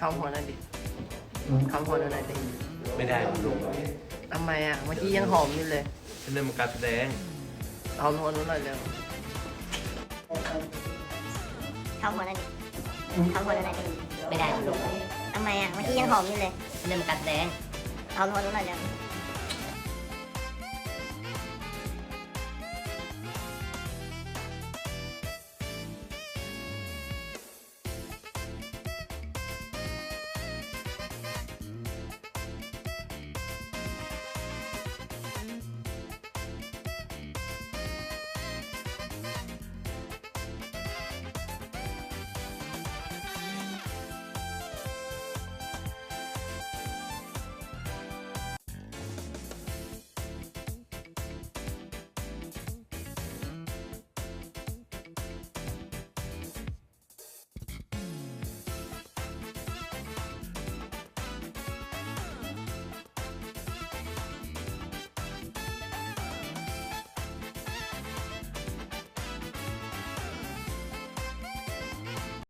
คำหัวหน่อยดิคำหัวหน่อยดิไม่ได้คุณลุงทำไมอะ เมื่อกี้ยังหอมอยู่เลยฉันเริ่มการแสดงเอาหัวหน่อยเร็วคำหัวหน่อยดิคำหัวหน่อยดิไม่ได้คุณลุงทำไมอะ เมื่อกี้ยังหอมอยู่เลยฉันเริ่มการแสดงเอาหัวหน่อยเร็ว